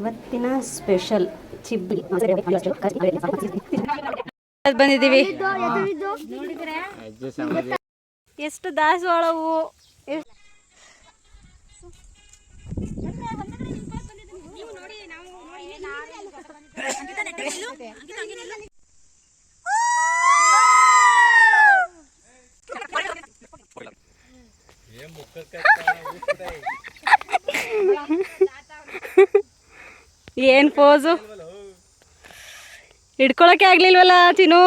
ಇವತ್ತಿನ ಸ್ಪೆಷಲ್ ಚಿಬ್ಬಿ ಬಂದಿದ್ದೀವಿ? ಎಷ್ಟು ದಾಸವಾಳ ಹೂವು ಎಷ್ಟ್- ಏನ್ ಪೋಸು ಹಿಡ್ಕೊಳಕ್ಕೆ ಆಗ್ಲಿಲ್ವಲ್ಲ ಚಿನ್ನು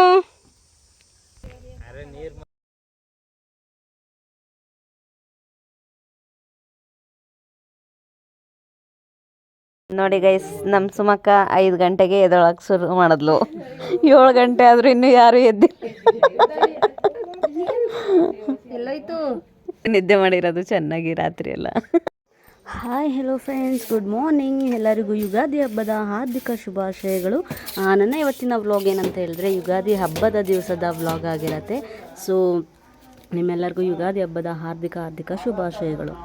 ನೋಡಿ ಗೈಸ್ ನಮ್ಮ ಸುಮಕ್ಕ ಐದು ಗಂಟೆಗೆ ಎದೊಳಕ್ಕೆ ಶುರು ಮಾಡಿದ್ಲು. ಏಳು ಗಂಟೆ ಆದ್ರೂ ಇನ್ನು ಯಾರು ಎದ್ದಿಲ್ಲ. ಎಲ್ಲೋಯ್ತು? ನಿದ್ದೆ ಮಾಡಿರೋದು ಚೆನ್ನಾಗಿ ರಾತ್ರಿ ಎಲ್ಲ. Hi hello friends good morning ಎಲ್ಲರಿಗೂ ಯುಗಾದಿ ಹಬ್ಬದ ಹಾರ್ದಿಕ ಶುಭಾಶಯಗಳು. ನನ್ನ ಇವತ್ತಿನ ವ್ಲಾಗ್ ಏನಂತ ಹೇಳಿದ್ರೆ ಯುಗಾದಿ ಹಬ್ಬದ ದಿವಸದ ವ್ಲಾಗ್ ಆಗಿರತ್ತೆ. ಸೊ ನಿಮ್ಮೆಲ್ಲರಿಗೂ ಯುಗಾದಿ ಹಬ್ಬದ ಹಾರ್ದಿಕ ಹಾರ್ದಿಕ ಶುಭಾಶಯಗಳು.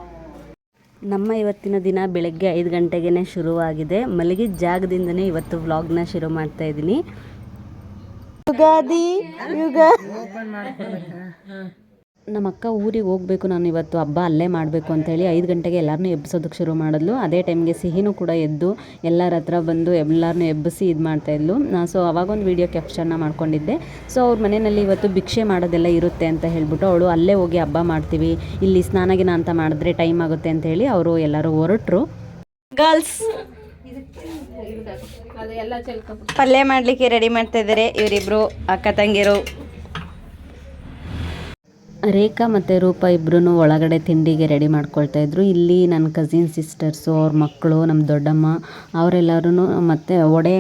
ನಮ್ಮ ಇವತ್ತಿನ ದಿನ ಬೆಳಗ್ಗೆ ಐದು ಗಂಟೆಗೆ ಶುರುವಾಗಿದೆ. ಮಲಗಿದ ಜಾಗದಿಂದನೇ ಇವತ್ತು ವ್ಲಾಗ್ನ ಶುರು ಮಾಡ್ತಾ ಇದ್ದೀನಿ. ಯುಗಾದಿ ಯುಗ ನಮ್ಮ ಅಕ್ಕ ಊರಿಗೆ ಹೋಗಬೇಕು ನಾನು ಇವತ್ತು ಹಬ್ಬ ಅಲ್ಲೇ ಮಾಡಬೇಕು ಅಂತೇಳಿ ಐದು ಗಂಟೆಗೆ ಎಲ್ಲರನ್ನೂ ಎಬ್ಬಿಸೋದಕ್ಕೆ ಶುರು ಮಾಡಿದ್ಲು. ಅದೇ ಟೈಮ್ಗೆ ಸಿಹಿನೂ ಕೂಡ ಎದ್ದು ಎಲ್ಲರ ಹತ್ರ ಬಂದು ಎಲ್ಲರನ್ನೂ ಎಬ್ಬಿಸಿ ಇದು ಮಾಡ್ತಾಯಿದ್ಲು ಸೊ ಅವಾಗೊಂದು ವೀಡಿಯೋ ಕ್ಯಾಪ್ಚರ್ನ ಮಾಡ್ಕೊಂಡಿದ್ದೆ. ಸೊ ಅವ್ರ ಮನೆಯಲ್ಲಿ ಇವತ್ತು ಭಿಕ್ಷೆ ಮಾಡೋದೆಲ್ಲ ಇರುತ್ತೆ ಅಂತ ಹೇಳ್ಬಿಟ್ಟು ಅವಳು ಅಲ್ಲೇ ಹೋಗಿ ಹಬ್ಬ ಮಾಡ್ತೀವಿ ಇಲ್ಲಿ ಸ್ನಾನಗಿನ ಅಂತ ಮಾಡಿದ್ರೆ ಟೈಮ್ ಆಗುತ್ತೆ ಅಂತ ಹೇಳಿ ಅವರು ಎಲ್ಲರೂ ಹೊರಟರು. ಗರ್ಲ್ಸ್ ಪಲ್ಯ ಮಾಡಲಿಕ್ಕೆ ರೆಡಿ ಮಾಡ್ತಾ ಇದ್ದಾರೆ ಇವರಿಬ್ರು ಅಕ್ಕ ತಂಗಿರು. ರೇಖಾ ಮತ್ತು ರೂಪ ಇಬ್ಬರೂ ಒಳಗಡೆ ತಿಂಡಿಗೆ ರೆಡಿ ಮಾಡ್ಕೊಳ್ತಾ ಇದ್ರು. ಇಲ್ಲಿ ನನ್ನ ಕಸಿನ್ ಸಿಸ್ಟರ್ಸು ಅವ್ರ ಮಕ್ಕಳು ನಮ್ಮ ದೊಡ್ಡಮ್ಮ ಅವರೆಲ್ಲರೂ ಮತ್ತು ವಡೆ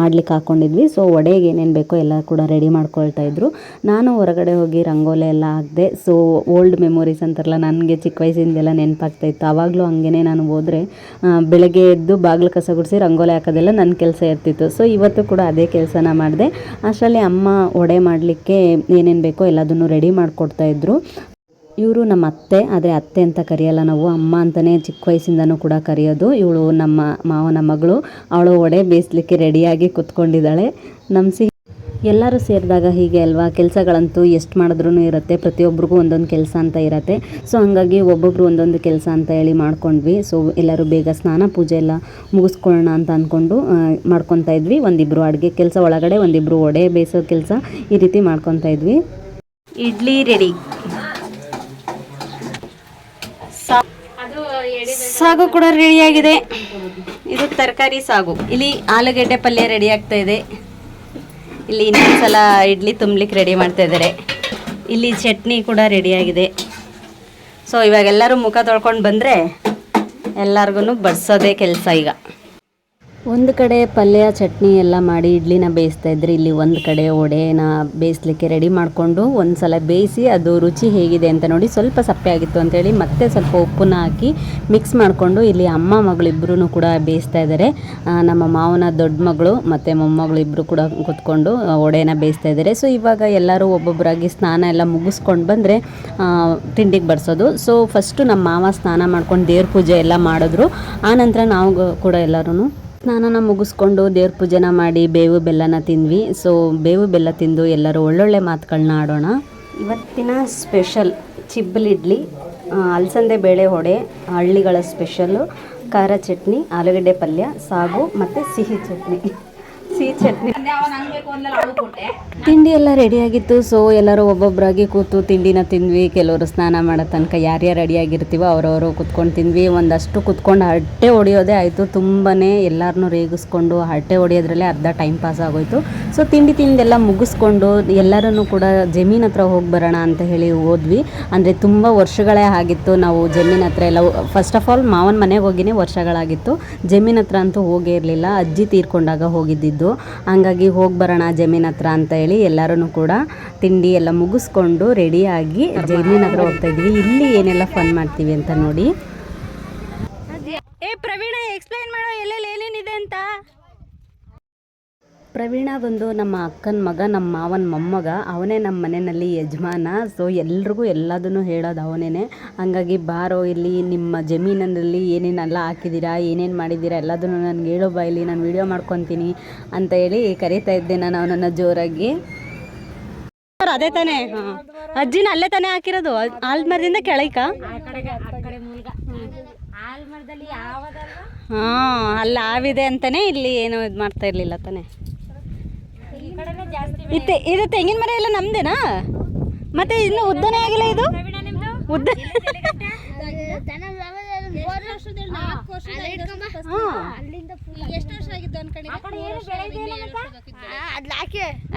ಮಾಡ್ಲಿಕ್ಕೆ ಹಾಕ್ಕೊಂಡಿದ್ವಿ ಸೊ ವಡೆಗೆ ಏನೇನು ಬೇಕೋ ಎಲ್ಲ ಕೂಡ ರೆಡಿ ಮಾಡ್ಕೊಳ್ತಾ ಇದ್ರು. ನಾನು ಹೊರಗಡೆ ಹೋಗಿ ರಂಗೋಲೆ ಎಲ್ಲ ಹಾಕಿದೆ. ಸೊ ಓಲ್ಡ್ ಮೆಮೊರೀಸ್ ಅಂತಾರಲ್ಲ, ನನಗೆ ಚಿಕ್ಕ ವಯಸ್ಸಿಂದೆಲ್ಲ ನೆನಪಾಗ್ತಾ ಇತ್ತು. ಆವಾಗಲೂ ಹಂಗೆ ನಾನು ಹೋದರೆ ಬೆಳಗ್ಗೆ ಎದ್ದು ಬಾಗಿಲು ಕಸ ಗುಡಿಸಿ ರಂಗೋಲೆ ಹಾಕೋದೆಲ್ಲ ನನ್ನ ಕೆಲಸ ಇರ್ತಿತ್ತು. ಸೊ ಇವತ್ತು ಕೂಡ ಅದೇ ಕೆಲಸನ ಮಾಡಿದೆ. ಅಷ್ಟರಲ್ಲಿ ಅಮ್ಮ ವಡೆ ಮಾಡಲಿಕ್ಕೆ ಏನೇನು ಬೇಕೋ ಎಲ್ಲದನ್ನು ರೆಡಿ ಮಾಡಿಕೊಡ್ತಾ ಇದ್ರು. ಇವರು ನಮ್ಮ ಅತ್ತೆ, ಆದರೆ ಅತ್ತೆ ಅಂತ ಕರೆಯಲ್ಲ ನಾವು. ಅಮ್ಮ ಅಂತಲೇ ಚಿಕ್ಕ ವಯಸ್ಸಿಂದನೂ ಕೂಡ ಕರೆಯೋದು. ಇವಳು ನಮ್ಮ ಮಾವನ ಮಗಳು. ಅವಳು ಒಡೆ ಬೇಯಿಸ್ಲಿಕ್ಕೆ ರೆಡಿಯಾಗಿ ಕೂತ್ಕೊಂಡಿದ್ದಾಳೆ. ನಮ್ಮ ಸಿಹಿ ಎಲ್ಲರೂ ಸೇರಿದಾಗ ಹೀಗೆ ಅಲ್ವಾ? ಕೆಲಸಗಳಂತೂ ಎಷ್ಟು ಮಾಡಿದ್ರೂ ಇರುತ್ತೆ. ಪ್ರತಿಯೊಬ್ಬರಿಗೂ ಒಂದೊಂದು ಕೆಲಸ ಅಂತ ಇರುತ್ತೆ. ಸೊ ಹಂಗಾಗಿ ಒಬ್ಬೊಬ್ರು ಒಂದೊಂದು ಕೆಲಸ ಅಂತ ಹೇಳಿ ಮಾಡ್ಕೊಂಡ್ವಿ. ಸೊ ಎಲ್ಲರೂ ಬೇಗ ಸ್ನಾನ, ಪೂಜೆ ಎಲ್ಲ ಮುಗಿಸ್ಕೊಳ್ಳೋಣ ಅಂತ ಅಂದ್ಕೊಂಡು ಮಾಡ್ಕೊತಾ ಇದ್ವಿ. ಒಂದಿಬ್ಬರು ಅಡುಗೆ ಕೆಲಸ ಒಳಗಡೆ ಒಂದಿಬ್ಬರು ಒಡೆ ಬೇಯಿಸೋ ಕೆಲಸ ಈ ರೀತಿ ಮಾಡ್ಕೊತಾ ಇದ್ವಿ. ಇಡ್ಲಿ ರೆಡಿ ಸಾಗು ಕೂಡ ರೆಡಿಯಾಗಿದೆ ಇದು ತರಕಾರಿ ಸಾಗು. ಇಲ್ಲಿ ಆಲೂಗಡ್ಡೆ ಪಲ್ಯ ರೆಡಿ ಆಗ್ತಾ ಇದೆ. ಇಲ್ಲಿ ಇನ್ನೊಂದ್ಸಲ ಇಡ್ಲಿ ತುಂಬಲಿಕ್ಕೆ ರೆಡಿ ಮಾಡ್ತಾ ಇದ್ದಾರೆ. ಇಲ್ಲಿ ಚಟ್ನಿ ಕೂಡ ರೆಡಿಯಾಗಿದೆ ಸೊ ಇವಾಗ ಎಲ್ಲರೂ ಮುಖ ತೊಳ್ಕೊಂಡು ಬಂದರೆ ಎಲ್ಲರಿಗೂ ಬಡಿಸೋದೇ ಕೆಲಸ ಈಗ. ಒಂದು ಕಡೆ ಪಲ್ಯ, ಚಟ್ನಿ ಎಲ್ಲ ಮಾಡಿ ಇಡ್ಲಿನ ಬೇಯಿಸ್ತಾ ಇದ್ರಿ. ಇಲ್ಲಿ ಒಂದು ಕಡೆ ಒಡೆನ ಬೇಯಿಸ್ಲಿಕ್ಕೆ ರೆಡಿ ಮಾಡಿಕೊಂಡು ಒಂದು ಸಲ ಬೇಯಿಸಿ ಅದು ರುಚಿ ಹೇಗಿದೆ ಅಂತ ನೋಡಿ ಸ್ವಲ್ಪ ಸಪ್ಪೆ ಆಗಿತ್ತು ಅಂತೇಳಿ ಮತ್ತೆ ಸ್ವಲ್ಪ ಉಪ್ಪನ್ನ ಹಾಕಿ ಮಿಕ್ಸ್ ಮಾಡಿಕೊಂಡು ಇಲ್ಲಿ ಅಮ್ಮ ಮಗಳಿಬ್ಬರೂ ಕೂಡ ಬೇಯಿಸ್ತಾ ಇದ್ದಾರೆ ನಮ್ಮ ಮಾವನ ದೊಡ್ಡ ಮಗಳು ಮತ್ತು ಮೊಮ್ಮಗಳು ಇಬ್ಬರು ಕೂಡ ಕೂತ್ಕೊಂಡು ಒಡೆನ ಬೇಯಿಸ್ತಾ ಇದ್ದಾರೆ ಸೊ ಇವಾಗ ಎಲ್ಲರೂ ಒಬ್ಬೊಬ್ಬರಾಗಿ ಸ್ನಾನ ಎಲ್ಲ ಮುಗಿಸ್ಕೊಂಡು ಬಂದರೆ ತಿಂಡಿಗೆ ಬಡಿಸೋದು ಸೊ ಫಸ್ಟು ನಮ್ಮ ಮಾವ ಸ್ನಾನ ಮಾಡ್ಕೊಂಡು ದೇವ್ರ ಪೂಜೆ ಎಲ್ಲ ಮಾಡಿದ್ರು. ಆನಂತರ ನಾವು ಕೂಡ ಎಲ್ಲರೂ ಸ್ನಾನನ ಮುಗಿಸ್ಕೊಂಡು ದೇವ್ರ ಪೂಜೆನ ಮಾಡಿ ಬೇವು ಬೆಲ್ಲನ ತಿಂದ್ವಿ. ಸೊ ಬೇವು ಬೆಲ್ಲ ತಿಂದು ಎಲ್ಲರೂ ಒಳ್ಳೊಳ್ಳೆ ಮಾತುಗಳನ್ನ ಆಡೋಣ. ಇವತ್ತಿನ ಸ್ಪೆಷಲ್ ಚಿಬ್ಬಲಿಡ್ಲಿ ಅಲಸಂದೆ ಬೇಳೆ ಹೊಡೆ ಹಳ್ಳಿಗಳ ಸ್ಪೆಷಲ್ಲು ಖಾರ ಚಟ್ನಿ, ಆಲೂಗಡ್ಡೆ ಪಲ್ಯ, ಸಾಗು ಮತ್ತು ಸಿಹಿ ಚಟ್ನಿ. ಸಿಹಿ ಚಟ್ನಿ. ತಿಂಡಿ ಎಲ್ಲ ರೆಡಿಯಾಗಿತ್ತು ಸೊ ಎಲ್ಲರೂ ಒಬ್ಬೊಬ್ಬರಾಗಿ ಕೂತು ತಿಂಡಿನ ತಿಂದ್ವಿ. ಕೆಲವರು ಸ್ನಾನ ಮಾಡೋ ತನಕ ಯಾರ್ಯಾರು ರೆಡಿಯಾಗಿರ್ತೀವೋ ಅವರವರು ಕುತ್ಕೊಂಡು ತಿಂದ್ವಿ. ಒಂದಷ್ಟು ಕುತ್ಕೊಂಡು ಹರಟೆ ಹೊಡೆಯೋದೇ ಆಯಿತು. ತುಂಬಾ ಎಲ್ಲರನ್ನೂ ರೇಗಿಸ್ಕೊಂಡು ಹಟ್ಟೆ ಹೊಡಿಯೋದ್ರಲ್ಲೇ ಅರ್ಧ ಟೈಮ್ ಪಾಸ್ ಆಗೋಯ್ತು. ಸೊ ತಿಂಡಿ ತಿಂದೆಲ್ಲ ಮುಗಿಸ್ಕೊಂಡು ಎಲ್ಲರೂ ಕೂಡ ಜಮೀನ್ ಹತ್ರ ಹೋಗಿ ಬರೋಣ ಅಂತ ಹೇಳಿ ಹೋದ್ವಿ. ಅಂದರೆ ತುಂಬ ವರ್ಷಗಳೇ ಆಗಿತ್ತು. ನಾವು ಜಮೀನ್ ಹತ್ರ ಎಲ್ಲ ಫಸ್ಟ್ ಆಫ್ ಆಲ್ ಮಾವನ ಮನೆಗೆ ಹೋಗಿನೇ ವರ್ಷಗಳಾಗಿತ್ತು. ಜಮೀನ್ ಹತ್ರ ಅಂತೂ ಹೋಗೇ ಇರಲಿಲ್ಲ. ಅಜ್ಜಿ ತೀರ್ಕೊಂಡಾಗ ಹೋಗಿದ್ದಿದ್ದು. ಹಂಗಾಗಿ ಹೋಗಿ ಬರೋಣ ಜಮೀನ್ ಹತ್ರ ಅಂತ ಹೇಳಿ ಎಲ್ಲರೂ ಕೂಡ ತಿಂಡಿ ಎಲ್ಲ ಮುಗಿಸ್ಕೊಂಡು ರೆಡಿಯಾಗಿ ಜಮೀನ್ ಹತ್ರ ಹೋಗ್ತಾ ಇದ್ವಿ. ಇಲ್ಲಿ ಏನೆಲ್ಲ ಫನ್ ಮಾಡ್ತೀವಿ ಅಂತ ನೋಡಿ. ಏ ಪ್ರವೀಣ ಎಕ್ಸ್ಪ್ಲೈನ್ ಮಾಡೋ, ಎಲ್ಲೆಲ್ಲಿ ಏನೇನಿದೆ ಅಂತ? ಪ್ರವೀಣ ಬಂದು ನಮ್ಮ ಅಕ್ಕನ ಮಗ, ನಮ್ಮ ಮಾವನ ಮೊಮ್ಮಗ, ಅವನೇ ನಮ್ಮ ಮನೆಯಲ್ಲಿ ಯಜಮಾನ. ಸೊ ಎಲ್ರಿಗೂ ಎಲ್ಲದನ್ನು ಹೇಳೋದು ಅವನೇ ಹಂಗಾಗಿ ಬಾರೋ, ಇಲ್ಲಿ ನಿಮ್ಮ ಜಮೀನಲ್ಲಿ ಏನೇನೆಲ್ಲ ಹಾಕಿದ್ದೀರಾ, ಏನೇನು ಮಾಡಿದ್ದೀರಾ, ಎಲ್ಲದನ್ನು ನನಗೆ ಹೇಳೋ ಬಾ ಇಲ್ಲಿ ನಾನು ವೀಡಿಯೋ ಮಾಡ್ಕೊತೀನಿ ಅಂತ ಹೇಳಿ ಕರೀತಾ ಇದ್ದೆ ನಾನು ಅವನನ್ನು ಜೋರಾಗಿ. ಅದೇ ತಾನೇ. ಅಜ್ಜಿನ ಅಲ್ಲೇ ತಾನೇ ಹಾಕಿರೋದು? ಆಲ್ಮರದಿಂದ ಕೆಳಕ ಹಾಂ, ಅಲ್ಲಿ, ಆವಿದೆ ಅಂತಾನೆ ಇಲ್ಲಿ ಏನು ಇದು ಮಾಡ್ತಾ ಇರಲಿಲ್ಲ ತಾನೇ. ಇತ್ತೆ ಇದು ತೆಂಗಿನ ಮರ ಎಲ್ಲ ನಮ್ದೇನಾ? ಮತ್ತೆ ಇನ್ನು ಉದ್ದನೇ ಆಗಿಲ್ಲ ಇದು? ಉದ್ದ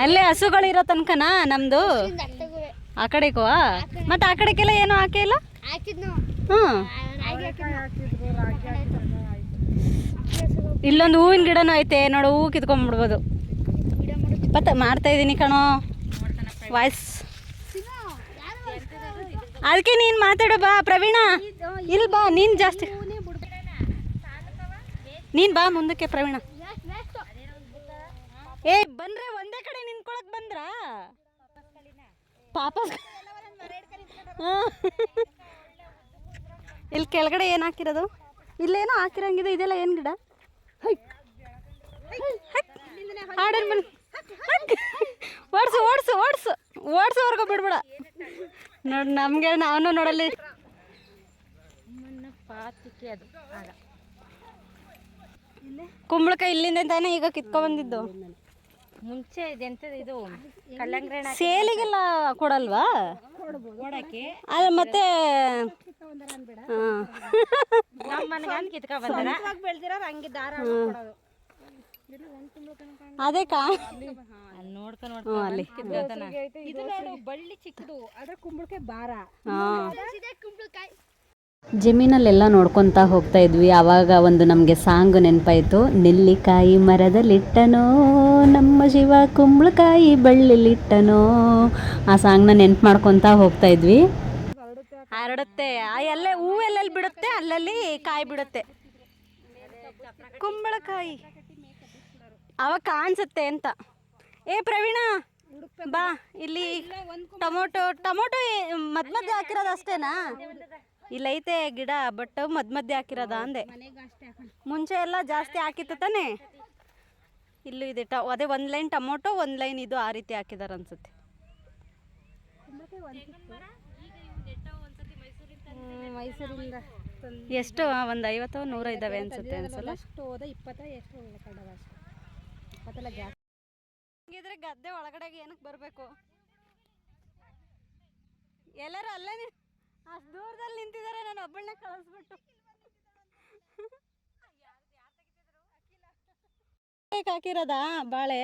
ಅಲ್ಲೇ ಹಸುಗಳು ಇರೋ ತನಕನಾ ನಮ್ದು? ಆ ಕಡೆಗೂ ಮತ್ತೆ ಆ ಕಡೆಗೆಲ್ಲ ಏನು ಹಾಕೇ ಇಲ್ಲ? ಹ್ಮ್ ಇಲ್ಲೊಂದು ಹೂವಿನ ಗಿಡನೂ ಐತೆ ನೋಡು ಹೂ ಕಿತ್ಕೊಂಡ್ಬಿಡ್ಬೋದು. ಮಾಡ್ತಾ ಇದ್ದೀನಿ ಕಣೋ. ವಾಯ್ಸ್ ಅದಕ್ಕೆ ನೀನು ಮಾತಾಡು ಬಾ, ಪ್ರವೀಣ. ಇಲ್ಲಿ ಬಾ, ನೀನು ಜಾಸ್ತಿ. ನೀನು ಬಾ ಮುಂದಕ್ಕೆ ಪ್ರವೀಣ. ಏ, ಬಂದ್ರೆ ಒಂದೇ ಕಡೆ ನಿಂತ್ಕೊಳಕ್ ಬಂದ್ರಾ? ಪಾಪ. ಇಲ್ಲಿ ಕೆಳಗಡೆ ಏನು ಹಾಕಿರೋದು? ಇಲ್ಲೇನೋ ಹಾಕಿರಂಗಿದೆ, ಇದೆಲ್ಲ ಏನು ಗಿಡ? ಆರ್ಡರ್ ಬನ್ನಿ. ಓಡಿಸು ಓಡ್ಸು ಓಡ್ಸು. ಓಡ್ಸೋವರೆಗೂ ಬಿಡ್ಬೇಡ. ನೋಡಿ ನಮಗೆ ನಾನು ನೋಡಲ್ಲಿ. ಕುಂಬಳಕಾಯಿ ಇಲ್ಲಿಂದ ತಾನೇ ಈಗ ಕಿತ್ಕೊಂಡ್ ಬಂದಿದ್ದು ಮುಂಚೆ ಇದು ಸೇಲಿಗೆಲ್ಲ ಕೊಡಲ್ವಾ? ಅದು ಮತ್ತೆ ಹಾಂ. ಅದೇ ಕಾ ಅಲ್ಲಿ ನೋಡ್ಕೊಂಡು ಹ್ಞೂ ಅಲ್ಲಿ. ಇದು ನೋಡು ಬಳ್ಳಿ ಚಿಕ್ಕದು ಆದ್ರೆ ಕುಂಬಳಕಾಯಿ ಬಾರ ಹಾಂ. ಜಮೀನಲ್ಲೆಲ್ಲ ನೋಡ್ಕೊತಾ ಹೋಗ್ತಾ ಇದ್ವಿ. ಆವಾಗ ಒಂದು ನಮಗೆ ಸಾಂಗ್ ನೆನಪಾಯಿತು. ನೆಲ್ಲಿಕಾಯಿ ಮರದಲ್ಲಿಟ್ಟನೋ ನಮ್ಮ ಶಿವ ಕುಂಬಳಕಾಯಿ ಬಳ್ಳಿಲಿಟ್ಟನೋ ಆ ಸಾಂಗ್ನ ನೆನ್ಪು ಮಾಡ್ಕೊತಾ ಹೋಗ್ತಾ ಇದ್ವಿ. ಹರಡುತ್ತೆ. ಆ ಎಲ್ಲ ಹೂವೆಲ್ಲೆಲ್ಲಿ ಬಿಡುತ್ತೆ ಅಲ್ಲಲ್ಲಿ ಕಾಯಿ ಬಿಡುತ್ತೆ. ಕುಂಬಳಕಾಯಿ. ಅವಾಗ ಕಾಣಿಸುತ್ತೆ ಅಂತ. ಏ ಪ್ರವೀಣ ಬಾ ಇಲ್ಲಿ ಟೊಮೊಟೊ ಟೊಮೊಟೊ ಮದ್ ಮಧ್ಯೆ ಹಾಕಿರೋದು ಅಷ್ಟೇನಾ? ಇಲ್ಲೈತೆ ಗಿಡ ಬಟ್ ಮದ್ ಮಧ್ಯೆ ಹಾಕಿರೋದ ಅಂದೆ. ಮುಂಚೆ ಎಲ್ಲ ಜಾಸ್ತಿ ಹಾಕಿತ್ತು ತಾನೆ? ಇಲ್ಲೂ ಇದೆ ಟ ಅದೇ ಒಂದು ಲೈನ್ ಟೊಮೊಟೊ ಒಂದು ಲೈನ್ ಇದು ಆ ರೀತಿ ಹಾಕಿದಾರ ಅನ್ಸುತ್ತೆ. ಮೈಸೂರಿಂದ ಎಷ್ಟು ಒಂದು ಐವತ್ತು ನೂರ ಇದ್ದಾವೆ ಅನ್ಸುತ್ತೆ ಅನ್ಸಲ್ಲ? ಅಷ್ಟು ಹೋದ ಇಪ್ಪತ್ತ ಎಷ್ಟು ಕಡವ ಅಷ್ಟು. ಜಾಸ್ತಿ. ಹಂಗಿದ್ರೆ ಗದ್ದೆ ಒಳಗಡೆಗೆ ಏನಕ್ಕೆ ಬರಬೇಕು? ಎಲ್ಲರೂ ಅಲ್ಲೇ ಅಷ್ಟ್ ದೂರದಲ್ಲಿ ನಿಂತಿದ್ದಾರೆ, ನಾನು ಒಬ್ಬಳನ್ನ ಕಳಿಸ್ಬಿಟ್ಟು. ಹಾಕಿರೋದಾ ಬಾಳೆ?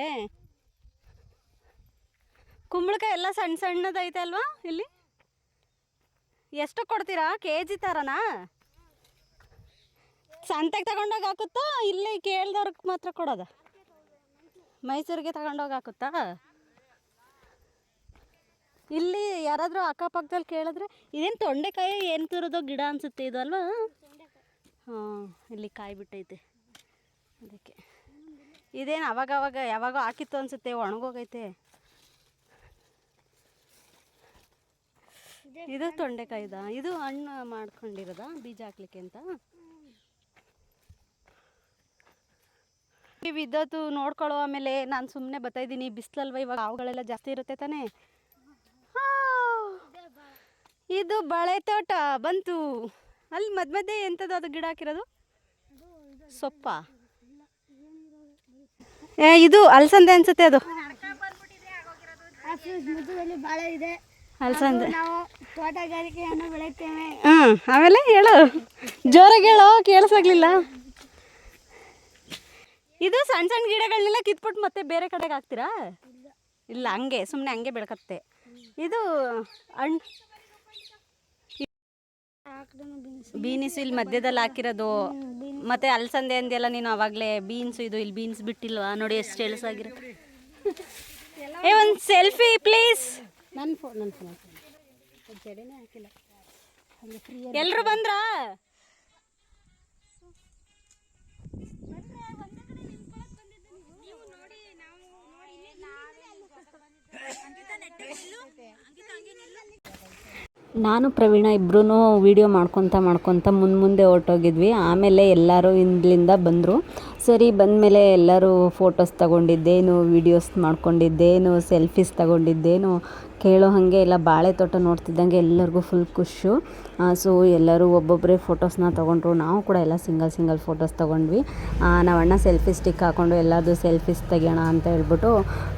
ಕುಂಬಳಕಾಯಿ ಎಲ್ಲ ಸಣ್ಣ ಸಣ್ಣದೈತೆ ಅಲ್ವಾ ಇಲ್ಲಿ? ಎಷ್ಟು ಕೊಡ್ತೀರಾ? ಕೆ ಜಿ ಥರನಾ ಸಂತೆಗೆ ತಗೊಂಡಾಗ ಹಾಕುತ್ತೋ, ಇಲ್ಲಿ ಕೇಳ್ದವ್ರಿಗೆ ಮಾತ್ರ ಕೊಡೋದ? ಮೈಸೂರಿಗೆ ತಗೊಂಡೋಗಾಕುತ್ತಾ ಇಲ್ಲಿ ಯಾರಾದರೂ ಅಕ್ಕಪಕ್ಕದಲ್ಲಿ ಕೇಳಿದ್ರೆ, ಇದೇನು ತೊಂಡೆಕಾಯಿ ಏನು ತುರಿದೋ ಗಿಡ ಅನ್ಸುತ್ತೆ ಇದು ಅಲ್ವಾ? ಹಾಂ, ಇಲ್ಲಿ ಕಾಯಿ ಬಿಟ್ಟೈತೆ. ಅದಕ್ಕೆ. ಇದೇನು ಅವಾಗ ಅವಾಗ ಯಾವಾಗ ಹಾಕಿತ್ತು ಅನ್ಸುತ್ತೆ, ಒಣಗೋಗೈತೆ. ಇದು ತೊಂಡೆಕಾಯಿದ? ಇದು ಹಣ್ಣು ಮಾಡ್ಕೊಂಡಿರೋದಾ? ಬೀಜ ಹಾಕ್ಲಿಕ್ಕೆ ಅಂತ? ವಿದ್ಯುತ್ ನೋಡ್ಕೊಳ್ಳೋ ಆಮೇಲೆ ನಾನು ಸುಮ್ಮನೆ ಬರ್ತಾ ಇದ್ದೀನಿ ಬಿಸಿಲಲ್ವ ಇವಾಗ ಅವುಗಳೆಲ್ಲ ಜಾಸ್ತಿ ಇರುತ್ತೆ ತಾನೇ? ಇದು ಬಳೆ ತೋಟ ಬಂತು. ಅಲ್ಲಿ ಮಧ್ಯ ಮಧ್ಯೆ ಎಂಥದ್ದು ಅದು ಗಿಡ ಹಾಕಿರೋದು? ಸೊಪ್ಪ. ಏ, ಇದು ಅಲಸಂದೆ ಅನ್ಸುತ್ತೆ ಅದು. ಅಲ್ಸಂದೆ. ಇದೆ ಅಲಸಂದೆ ನಾವು ತೋಟಗಾರಿಕೆಯನ್ನು ಬೆಳೆಯುತ್ತೇವೆ. ಹಾಂ ಆಮೇಲೆ ಹೇಳು. ಜೋರಾಗಿ ಹೇಳೋ ಕೇಳಿಸಾಗ್ಲಿಲ್ಲ. ಇದು ಸಣ್ಣ ಸಣ್ಣ ಗಿಡಗಳನ್ನೆಲ್ಲ ಕಿತ್ಬಿಟ್ಟು ಮತ್ತೆ ಬೇರೆ ಕಡೆಗೆ ಹಾಕ್ತೀರಾ? ಇಲ್ಲ ಹಂಗೆ ಸುಮ್ಮನೆ ಹಂಗೆ ಬೆಳ್ಕತ್ತೆ. ಇದು ಹಣ್ಣು ಬೀನಿಸು ಇಲ್ಲಿ ಮಧ್ಯದಲ್ಲಿ ಹಾಕಿರೋದು. ಮತ್ತೆ ಅಲ್ಸಂದೆ ಅಂದೆಲ್ಲ ನೀನು ಅವಾಗಲೇ ಬೀನ್ಸ್ ಇದು ಇಲ್ಲಿ ಬೀನ್ಸ್ ಬಿಟ್ಟಿಲ್ವಾ? ನೋಡಿ ಎಷ್ಟು ಎಳ್ಸಾಗಿರೋ ಏ ಒಂದು ಸೆಲ್ಫಿ ಪ್ಲೀಸ್. ನನ್ನ ಫೋನ್ ನನ್ನ ಫೋನ್ ಜಡೆನೇ ಹಾಕಿಲ್ಲ. ಹಂಗೆ ಎಲ್ರು ಬಂದ್ರಾ? ನಾನು ಪ್ರವೀಣ ಇಬ್ಬರೂ ವಿಡಿಯೋ ಮಾಡ್ಕೊತ ಮಾಡ್ಕೊತ ಮುಂದೆ ಮುಂದೆ ಹೊರ್ಟೋಗಿದ್ವಿ. ಆಮೇಲೆ ಎಲ್ಲರೂ ಇಲ್ಲಿಂದ ಬಂದರು. ಸರಿ, ಬಂದಮೇಲೆ ಎಲ್ಲರೂ ಫೋಟೋಸ್ ತಗೊಂಡಿದ್ದೇನು, ವೀಡಿಯೋಸ್ ಮಾಡ್ಕೊಂಡಿದ್ದೇನು, ಸೆಲ್ಫೀಸ್ ತಗೊಂಡಿದ್ದೇನು, ಕೇಳೋ ಹಾಗೆ ಎಲ್ಲ ಬಾಳೆ ತೋಟ ನೋಡ್ತಿದ್ದಂಗೆ ಎಲ್ಲರಿಗೂ ಫುಲ್ ಖುಷು. ಸೊ ಎಲ್ಲರೂ ಒಬ್ಬೊಬ್ಬರೇ ಫೋಟೋಸ್ನ ತೊಗೊಂಡ್ರು. ನಾವು ಕೂಡ ಎಲ್ಲ ಸಿಂಗಲ್ ಸಿಂಗಲ್ ಫೋಟೋಸ್ ತೊಗೊಂಡ್ವಿ. ನಾವು ಅಣ್ಣ ಸೆಲ್ಫಿ ಸ್ಟಿಕ್ ಹಾಕ್ಕೊಂಡು ಎಲ್ಲದು ಸೆಲ್ಫೀಸ್ ತೆಗಿಯೋಣ ಅಂತ ಹೇಳ್ಬಿಟ್ಟು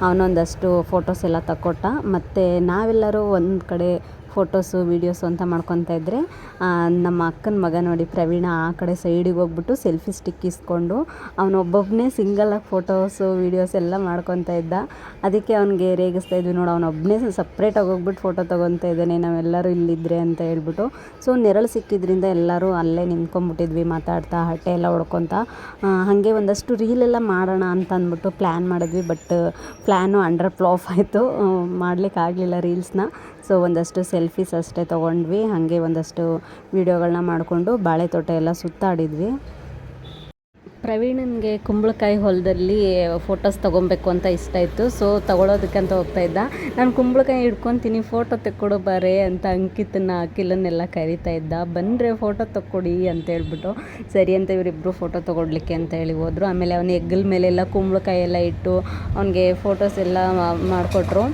ಅವನೊಂದಷ್ಟು ಫೋಟೋಸ್ ಎಲ್ಲ ತಕ್ಕೊಟ್ಟ. ಮತ್ತು ನಾವೆಲ್ಲರೂ ಒಂದು ಕಡೆ ಫೋಟೋಸು, ವೀಡಿಯೋಸು ಅಂತ ಮಾಡ್ಕೊತಾ ಇದ್ದರೆ ನಮ್ಮ ಅಕ್ಕನ ಮಗ ನೋಡಿ ಪ್ರವೀಣ ಆ ಕಡೆ ಸೈಡಿಗೆ ಹೋಗ್ಬಿಟ್ಟು ಸೆಲ್ಫಿ ಸ್ಟಿಕ್ ಇಸ್ಕೊಂಡು ಅವನೊಬ್ಬೊಬ್ಬನೇ ಸಿಂಗಲಾಗಿ ಫೋಟೋಸು, ವೀಡಿಯೋಸ್ ಎಲ್ಲ ಮಾಡ್ಕೊತಾ ಇದ್ದ. ಅದಕ್ಕೆ ಅವನಿಗೆ ರೇಗಿಸ್ತಾ ಇದ್ವಿ. ನೋಡು ಅವನೊಬ್ಬನೇ ಸಪ್ರೇಟಾಗಿ ಹೋಗ್ಬಿಟ್ಟು ಫೋಟೋ ತೊಗೊತಾ ಇದ್ದಾನೆ. ನಾವೆಲ್ಲರೂ ಇಲ್ಲಿದ್ದರೆ ಅಂತ ಹೇಳ್ಬಿಟ್ಟು. ಸೊ ನೆರಳು ಸಿಕ್ಕಿದ್ರಿಂದ ಎಲ್ಲರೂ ಅಲ್ಲೇ ನಿಂತ್ಕೊಂಡ್ಬಿಟ್ಟಿದ್ವಿ, ಮಾತಾಡ್ತಾ ಹಟ್ಟೆ ಎಲ್ಲ ಹೊಡ್ಕೊತ. ಹಾಗೆ ಒಂದಷ್ಟು ರೀಲೆಲ್ಲ ಮಾಡೋಣ ಅಂತ ಅಂದ್ಬಿಟ್ಟು ಪ್ಲ್ಯಾನ್ ಮಾಡಿದ್ವಿ. ಬಟ್ ಪ್ಲ್ಯಾನು ಅಂಡರ್ ಫ್ಲಾಫ್ ಆಯಿತು. ಮಾಡ್ಲಿಕ್ಕೆ ಆಗಲಿಲ್ಲ ರೀಲ್ಸ್ನ ಸೊ ಒಂದಷ್ಟು ಸೆಲ್ಫೀಸ್ ಅಷ್ಟೇ ತೊಗೊಂಡ್ವಿ. ಹಾಗೆ ಒಂದಷ್ಟು ವೀಡಿಯೋಗಳನ್ನ ಮಾಡಿಕೊಂಡು ಬಾಳೆ ತೋಟ ಎಲ್ಲ ಸುತ್ತಾಡಿದ್ವಿ. ಪ್ರವೀಣನಿಗೆ ಕುಂಬಳಕಾಯಿ ಹೊಲದಲ್ಲಿ ಫೋಟೋಸ್ ತೊಗೊಬೇಕು ಅಂತ ಇಷ್ಟ ಇತ್ತು. ಸೊ ತಗೊಳೋದಕ್ಕಂತ ಹೋಗ್ತಾ ಇದ್ದ. ನಾನು ಕುಂಬಳಕಾಯಿ ಹಿಡ್ಕೊತೀನಿ ಫೋಟೋ ತೆಕ್ಕೊಡು ಬಾರೆ ಅಂತ ಅಂಕಿತನ ಅಖಿಲನ್ನೆಲ್ಲ ಕರಿತಾ ಇದ್ದ. ಬಂದರೆ ಫೋಟೋ ತಕ್ಕೊಡಿ ಅಂತ ಹೇಳ್ಬಿಟ್ಟು, ಸರಿ ಅಂತ ಇವರಿಬ್ಬರು ಫೋಟೋ ತೊಗೊಡ್ಲಿಕ್ಕೆ ಅಂತ ಹೇಳಿ ಹೋದರು. ಆಮೇಲೆ ಅವನ ಹೆಗ್ಗಲ ಮೇಲೆಲ್ಲ ಕುಂಬಳಕಾಯಿ ಎಲ್ಲ ಇಟ್ಟು ಅವನಿಗೆ ಫೋಟೋಸ್ ಎಲ್ಲ ಮಾಡಿಕೊಟ್ರು.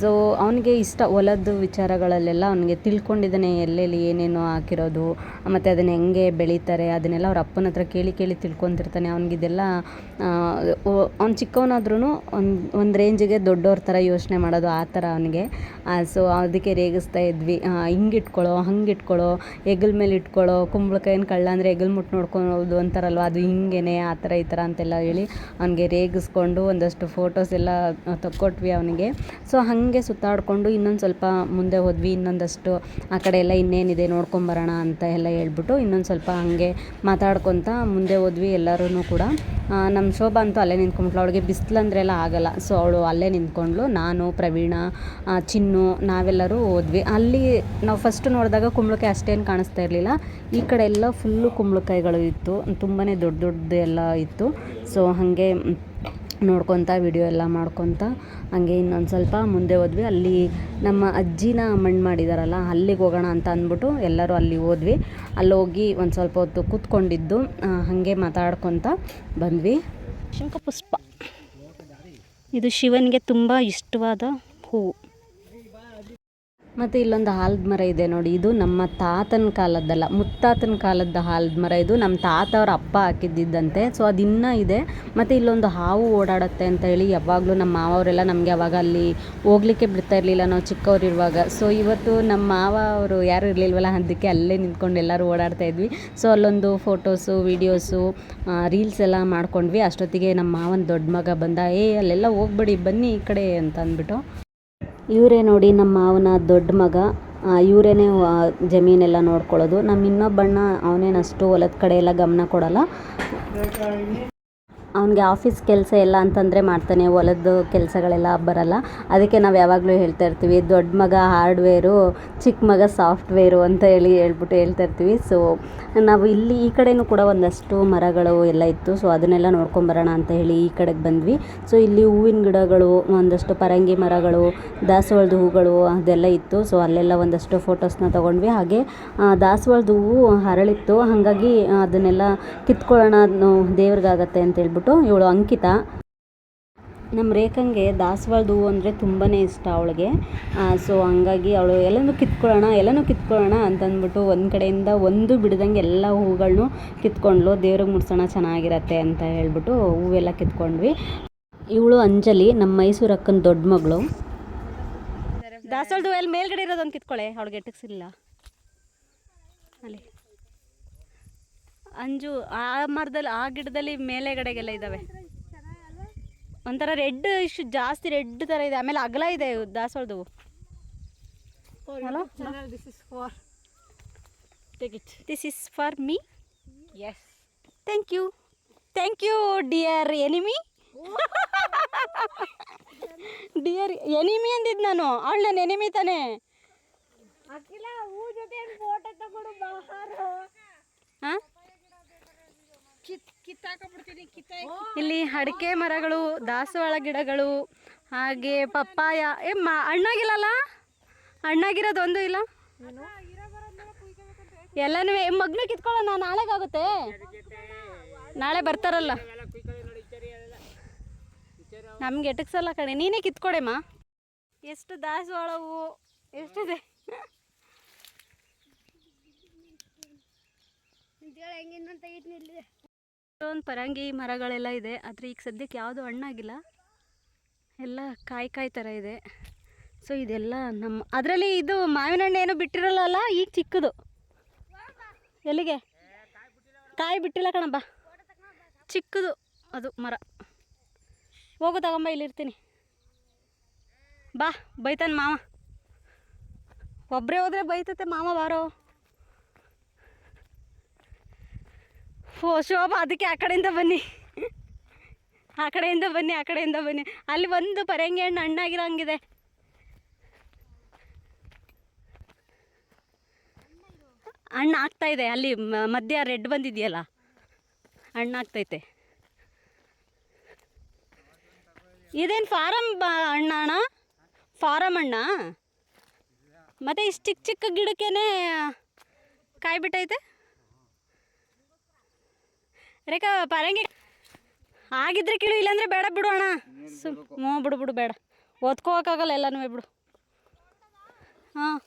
ಸೊ ಅವನಿಗೆ ಇಷ್ಟ ಹೊಲದ ವಿಚಾರಗಳಲ್ಲೆಲ್ಲ ಅವನಿಗೆ ತಿಳ್ಕೊಂಡಿದ್ದಾನೆ, ಎಲ್ಲೆಲ್ಲಿ ಏನೇನು ಹಾಕಿರೋದು, ಮತ್ತು ಅದನ್ನು ಹೆಂಗೆ ಬೆಳೀತಾರೆ, ಅದನ್ನೆಲ್ಲ ಅವ್ರ ಅಪ್ಪನ ಹತ್ರ ಕೇಳಿ ಕೇಳಿ ತಿಳ್ಕೊತಿರ್ತಾನೆ ಅವನಿಗಿದೆಲ್ಲ ಅವ್ನು ಚಿಕ್ಕವನಾದ್ರೂ ಒಂದು ಒಂದು ರೇಂಜಿಗೆ ದೊಡ್ಡವ್ರ ಥರ ಯೋಚನೆ ಮಾಡೋದು ಆ ಥರ ಅವನಿಗೆ. ಸೊ ಅದಕ್ಕೆ ರೇಗಿಸ್ತಾ ಇದ್ವಿ. ಹಿಂಗೆ ಇಟ್ಕೊಳ್ಳೋ ಹಂಗೆ ಇಟ್ಕೊಳ್ಳೋ ಹೆಗಲ ಮೇಲೆ ಇಟ್ಕೊಳ್ಳೋ ಕುಂಬಳಕಾಯಿನ ಕಳ್ಳ ಅಂದರೆ ಹೆಗಲ್ ಮುಟ್ಟು ನೋಡ್ಕೊಳೋದು ಅಂತಾರಲ್ವ, ಅದು ಹಿಂಗೇನೆ ಆ ಥರ ಈ ಥರ ಅಂತೆಲ್ಲ ಹೇಳಿ ಅವನಿಗೆ ರೇಗಿಸ್ಕೊಂಡು ಒಂದಷ್ಟು ಫೋಟೋಸ್ ಎಲ್ಲ ತಕ್ಕೊಟ್ವಿ ಅವನಿಗೆ. ಸೊ ಹಾಗೆ ಸುತ್ತಾಡಿಕೊಂಡು ಇನ್ನೊಂದು ಸ್ವಲ್ಪ ಮುಂದೆ ಹೋದ್ವಿ. ಇನ್ನೊಂದಷ್ಟು ಆ ಕಡೆ ಎಲ್ಲ ಇನ್ನೇನಿದೆ ನೋಡ್ಕೊಂಬರೋಣ ಅಂತ ಎಲ್ಲ ಹೇಳ್ಬಿಟ್ಟು ಇನ್ನೊಂದು ಸ್ವಲ್ಪ ಹಾಗೆ ಮಾತಾಡ್ಕೊತ ಮುಂದೆ ಹೋದ್ವಿ. ಎಲ್ಲರೂ ಕೂಡ ನಮ್ಮ ಶೋಭಾ ಅಂತೂ ಅಲ್ಲೇ ನಿಂತ್ಕೊಂಡ್ಬಿಟ್ಲು. ಅವಳಿಗೆ ಬಿಸಿಲು ಅಂದರೆ ಎಲ್ಲ ಆಗಲ್ಲ. ಸೊ ಅವಳು ಅಲ್ಲೇ ನಿಂತ್ಕೊಂಡ್ಳು. ನಾನು, ಪ್ರವೀಣ ಚಿನ್ನು ನಾವೆಲ್ಲರೂ ಹೋದ್ವಿ. ಅಲ್ಲಿ ನಾವು ಫಸ್ಟ್ ನೋಡಿದಾಗ ಕುಂಬಳಕಾಯಿ ಅಷ್ಟೇನು ಕಾಣಿಸ್ತಾ ಇರಲಿಲ್ಲ. ಈ ಕಡೆ ಎಲ್ಲ ಫುಲ್ಲು ಕುಂಬಳಕಾಯಿಗಳು ಇತ್ತು. ತುಂಬಾ ದೊಡ್ಡ ದೊಡ್ಡದೆಲ್ಲ ಇತ್ತು. ಸೊ ಹಾಗೆ ನೋಡ್ಕೊತ ವಿಡಿಯೋ ಎಲ್ಲ ಮಾಡ್ಕೊತ, ಹಂಗೆ ಇನ್ನೊಂದು ಸ್ವಲ್ಪ ಮುಂದೆ ಹೋದ್ವಿ. ಅಲ್ಲಿ ನಮ್ಮ ಅಜ್ಜಿನ ಮಣ್ಣು ಮಾಡಿದಾರಲ್ಲ, ಅಲ್ಲಿಗೆ ಹೋಗೋಣ ಅಂತ ಅಂದ್ಬಿಟ್ಟು ಎಲ್ಲರೂ ಅಲ್ಲಿ ಹೋದ್ವಿ. ಅಲ್ಲಿ ಹೋಗಿ ಒಂದು ಸ್ವಲ್ಪ ಹೊತ್ತು ಕೂತ್ಕೊಂಡಿದ್ದು ಹಾಗೆ ಮಾತಾಡ್ಕೊತ ಬಂದ್ವಿ. ಶಂಖಪುಷ್ಪ. ಇದು ಶಿವನಿಗೆ ತುಂಬ ಇಷ್ಟವಾದ ಹೂವು. ಮತ್ತು ಇಲ್ಲೊಂದು ಆಲದ ಮರ ಇದೆ ನೋಡಿ, ಇದು ನಮ್ಮ ತಾತನ ಕಾಲದ್ದಲ್ಲ. ಮುತ್ತಾತನ ಕಾಲದ ಆಲದ ಮರ ಇದು. ನಮ್ಮ ತಾತ ಅವ್ರ ಅಪ್ಪ ಹಾಕಿದ್ದಿದ್ದಂತೆ. ಸೊ ಅದು ಇನ್ನೂ ಇದೆ. ಮತ್ತು ಇಲ್ಲೊಂದು ಹಾವು ಓಡಾಡುತ್ತೆ ಅಂತ ಹೇಳಿ ಯಾವಾಗಲೂ ನಮ್ಮ ಮಾವವರೆಲ್ಲ ನಮಗೆ ಅವಾಗ ಅಲ್ಲಿ ಹೋಗ್ಲಿಕ್ಕೆ ಬಿಡ್ತಾ ಇರಲಿಲ್ಲ. ನಾವು ಚಿಕ್ಕವರಿರುವಾಗ ಸೊ ಇವತ್ತು ನಮ್ಮ ಮಾವ ಅವರು ಯಾರು ಇರಲಿಲ್ವಲ್ಲ ಅದಕ್ಕೆ ಅಲ್ಲೇ ನಿಂತ್ಕೊಂಡು ಎಲ್ಲರೂ ಓಡಾಡ್ತಾ ಇದ್ವಿ. ಸೊ ಅಲ್ಲೊಂದು ಫೋಟೋಸು ವೀಡಿಯೋಸು ರೀಲ್ಸ್ ಎಲ್ಲ ಮಾಡ್ಕೊಂಡ್ವಿ. ಅಷ್ಟೊತ್ತಿಗೆ ನಮ್ಮ ಮಾವನ ದೊಡ್ಡ ಮಗ ಬಂದ, ಏ, ಅಲ್ಲೆಲ್ಲ ಹೋಗ್ಬೇಡಿ, ಬನ್ನಿ ಈ ಕಡೆ ಅಂತ ಅಂದ್ಬಿಟ್ಟು. ಇವರೇ ನೋಡಿ ನಮ್ಮ ಮಾವನ ದೊಡ್ಡ ಮಗ ಇವರೇನೆ ಜಮೀನೆಲ್ಲ ನೋಡ್ಕೊಳ್ಳೋದು. ನಮ್ಮ ಇನ್ನೊಬ್ಬಣ್ಣ, ಅವನೇನು ಅಷ್ಟು ಹೊಲದ ಕಡೆ ಎಲ್ಲ ಗಮನ ಕೊಡಲ್ಲ. ಅವನಿಗೆ ಆಫೀಸ್ ಕೆಲಸ ಎಲ್ಲ ಅಂತಂದರೆ ಮಾಡ್ತಾನೆ ಹೊಲದ ಕೆಲಸಗಳೆಲ್ಲ ಬರಲ್ಲ. ಅದಕ್ಕೆ ನಾವು ಯಾವಾಗಲೂ ಹೇಳ್ತಾ ಇರ್ತೀವಿ, ದೊಡ್ಡ ಮಗ ಹಾರ್ಡ್ವೇರು, ಚಿಕ್ಕ ಮಗ ಸಾಫ್ಟ್ವೇರು ಅಂತ ಹೇಳಿ ಹೇಳ್ಬಿಟ್ಟು ಹೇಳ್ತಾ ಇರ್ತೀವಿ. ಸೊ ನಾವು ಇಲ್ಲಿ ಈ ಕಡೆಯೂ ಕೂಡ ಒಂದಷ್ಟು ಮರಗಳು ಎಲ್ಲ ಇತ್ತು. ಸೊ ಅದನ್ನೆಲ್ಲ ನೋಡ್ಕೊಂಬರೋಣ ಅಂತ ಹೇಳಿ ಈ ಕಡೆಗೆ ಬಂದ್ವಿ. ಸೊ ಇಲ್ಲಿ ಹೂವಿನ ಗಿಡಗಳು, ಒಂದಷ್ಟು ಪರಂಗಿ ಮರಗಳು, ದಾಸವಾಳದ ಹೂಗಳು ಅದೆಲ್ಲ ಇತ್ತು. ಸೊ ಅಲ್ಲೆಲ್ಲ ಒಂದಷ್ಟು ಫೋಟೋಸ್ನ ತೊಗೊಂಡ್ವಿ. ಹಾಗೆ ದಾಸವಾಳದ ಹೂವು ಹರಳಿತ್ತು. ಹಾಗಾಗಿ, ಅದನ್ನೆಲ್ಲ ಕಿತ್ಕೊಳ್ಳೋಣ, ದೇವ್ರಿಗಾಗತ್ತೆ ಅಂತ ಹೇಳ್ಬಿಟ್ಟು ಇವಳು ಅಂಕಿತ. ನಮ್ಮ ರೇಖಂಗೆ ದಾಸವಾಳದ ಹೂವು ಅಂದರೆ ತುಂಬಾ ಇಷ್ಟ ಅವಳಿಗೆ. ಸೊ ಹಂಗಾಗಿ ಅವಳು ಎಲ್ಲನೂ ಕಿತ್ಕೊಳ್ಳೋಣ ಎಲ್ಲನೂ ಕಿತ್ಕೊಳ್ಳೋಣ ಅಂತಂದ್ಬಿಟ್ಟು ಒಂದು ಕಡೆಯಿಂದ ಒಂದು ಬಿಡ್ದಂಗೆ ಎಲ್ಲ ಹೂಗಳನ್ನೂ ಕಿತ್ಕೊಂಡ್ಲು. ದೇವ್ರಿಗೆ ಮುಡ್ಸೋಣ ಚೆನ್ನಾಗಿರತ್ತೆ ಅಂತ ಹೇಳ್ಬಿಟ್ಟು ಹೂವೆಲ್ಲ ಕಿತ್ಕೊಂಡ್ವಿ. ಇವಳು ಅಂಜಲಿ ನಮ್ಮ ಮೈಸೂರು ಅಕ್ಕನ ದೊಡ್ಡ ಮಗಳು. ದಾಸವಾಳದ ಹೂವು ಎಲ್ಲಿ ಮೇಲ್ಗಡೆ ಇರೋದೊಂದು ಕಿತ್ಕೊಳ್ಳೆ ಅವಳಿಗೆ ಎಟಕ್ಸಿಲ್ಲ ಅಲ್ಲಿ. ಅಂಜು ಆ ಮರದಲ್ಲಿ ಆ ಗಿಡದಲ್ಲಿ ಮೇಲೆಗಡೆಗೆಲ್ಲ ಇದ್ದಾವೆ. ಒಂಥರ ರೆಡ್ ಇಷ್ಟು ಜಾಸ್ತಿ ರೆಡ್ ಥರ ಇದೆ. ಆಮೇಲೆ ಅಗಲ ಇದೆ ದಾಸವಾಳದವು this is for me yes thank you thank you dear enemy dear enemy ಅಂದಿದ್ದು ನಾನು. ಅವಳು ನನ್ನ ಎನಿಮಿ ತಾನೇ. ಅಖಿಲ ಹೂ ಜೊತೆ ಫೋಟೋ ತಗೊಂಡು ಹಾಂ? ಇಲ್ಲಿ ಅಡಿಕೆ ಮರಗಳು ದಾಸವಾಳ ಗಿಡಗಳು ಹಾಗೆ ಪಪ್ಪಾಯ. ಏ ಮ ಹಣ್ಣಾಗಿಲ್ಲಲ್ಲ ಹಣ್ಣಾಗಿರೋದು ಒಂದು ಇಲ್ಲ? ಎಲ್ಲನೂ ಮಗ್ನ ಕಿತ್ಕೊಳ್ಳೋಣ ನಾಳೆಗಾಗುತ್ತೆ. ನಾಳೆ ಬರ್ತಾರಲ್ಲ. ನಮ್ಗೆ ಎಟಕ್ಸಲ್ಲ ಕಣೆ. ನೀನೇ ಕಿತ್ಕೊಡೆಮ್ಮ ಎಷ್ಟು ದಾಸವಾಳ ಹೂವು ಎಷ್ಟಿದೆ ಹೆಂಗಿಂದ ಒಂದು ಪರಂಗಿ ಮರಗಳೆಲ್ಲ ಇದೆ, ಆದರೆ ಈಗ ಸದ್ಯಕ್ಕೆ ಯಾವುದು ಹಣ್ಣಾಗಿಲ್ಲ. ಎಲ್ಲ ಕಾಯಿ ಕಾಯಿ ಥರ ಇದೆ. ಸೊ ಇದೆಲ್ಲ ನಮ್ಮ ಅದರಲ್ಲಿ ಇದು ಮಾವಿನ ಹಣ್ಣು ಏನು ಬಿಟ್ಟಿರಲ್ಲ ಈಗ ಚಿಕ್ಕದು. ಎಲ್ಲಿಗೆ? ಕಾಯಿ ಬಿಟ್ಟಿಲ್ಲ ಕಣಬ್ಬ ಚಿಕ್ಕದು ಅದು ಮರ. ಹೋಗು ತಗೊಂಬ, ಇಲ್ಲಿರ್ತೀನಿ. ಬಾ, ಬೈತಾನೆ ಮಾವ. ಒಬ್ಬರೇ ಹೋದ್ರೆ ಬೈತತೆ ಮಾವ ಬಾರೋ ಓ ಶೋಭ, ಅದಕ್ಕೆ ಆ ಕಡೆಯಿಂದ ಬನ್ನಿ. ಆ ಕಡೆಯಿಂದ ಬನ್ನಿ, ಆ ಕಡೆಯಿಂದ ಬನ್ನಿ. ಅಲ್ಲಿ ಒಂದು ಪರಂಗಿ ಹಣ್ಣು ಹಣ್ಣಾಗಿರೋಂಗಿದೆ ಹಣ್ಣು ಆಗ್ತಾ ಇದೆ. ಅಲ್ಲಿ ಮಧ್ಯ ರೆಡ್ ಬಂದಿದೆಯಲ್ಲ? ಹಣ್ಣಾಗ್ತೈತೆ ಇದೇನು ಫಾರಮ್ ಬ, ಹಣ್ಣ ಅಣ್ಣ? ಫಾರಮ್ ಹಣ್ಣ? ಮತ್ತು ಇಷ್ಟು ಚಿಕ್ಕ ಚಿಕ್ಕ ಗಿಡಕ್ಕೇನೆ ಕಾಯಿ ಬಿಟ್ಟೈತೆ ರೇಖಾ, ಪರಂಗಿ. ಆಗಿದ್ರೆ ಕೇಳು, ಇಲ್ಲಾಂದ್ರೆ ಬೇಡ ಬಿಡು ಅಣ್ಣ. ಸುಮ್, ಹ್ಞೂ, ಬಿಡು ಬಿಡು, ಬೇಡ. ಓದ್ಕೋಕ್ಕಾಗಲ್ಲ ಎಲ್ಲನೂ ಬಿಡು. ಹಾಂ.